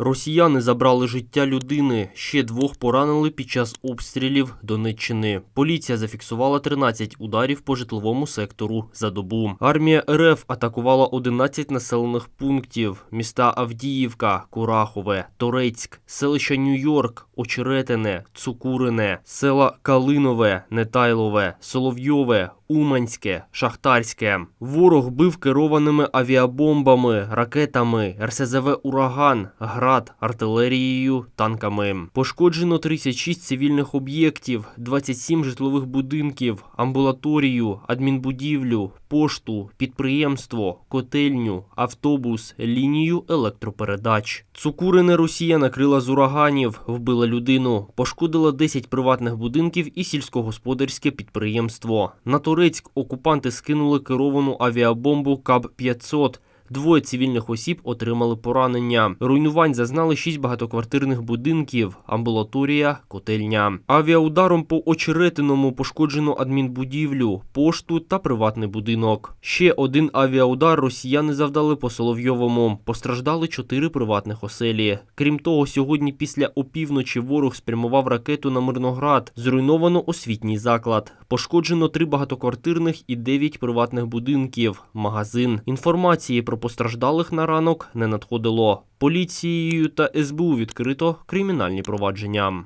Росіяни забрали життя людини. Ще двох поранили під час обстрілів Донеччини. Поліція зафіксувала 13 ударів по житловому сектору за добу. Армія РФ атакувала 11 населених пунктів: міста Авдіївка, Курахове, Торецьк, селища Нью-Йорк, Очеретине, Цукурине, села Калинове, Нетайлове, Соловйове. Уманське, Шахтарське. Ворог бив керованими авіабомбами, ракетами, РСЗВ Ураган, град, артилерією, танками. Пошкоджено 36 цивільних об'єктів, 27 житлових будинків, амбулаторію, адмінбудівлю, пошту, підприємство, котельню, автобус, лінію електропередач. Цукурине Росія накрила з ураганів, вбила людину, пошкодила 10 приватних будинків і сільськогосподарське підприємство. На Турецьк окупанти скинули керовану авіабомбу КАБ-500. Двоє цивільних осіб отримали поранення. Руйнувань зазнали шість багатоквартирних будинків, амбулаторія, котельня. Авіаударом по очеретиному пошкоджено адмінбудівлю, пошту та приватний будинок. Ще один авіаудар росіяни завдали по Соловйовому. Постраждали чотири приватних оселі. Крім того, сьогодні після опівночі ворог спрямував ракету на Мирноград. Зруйновано освітній заклад. Пошкоджено три багатоквартирних і дев'ять приватних будинків, магазин. Інформації постраждалих на ранок не надходило. Поліцією та СБУ відкрито кримінальні провадження.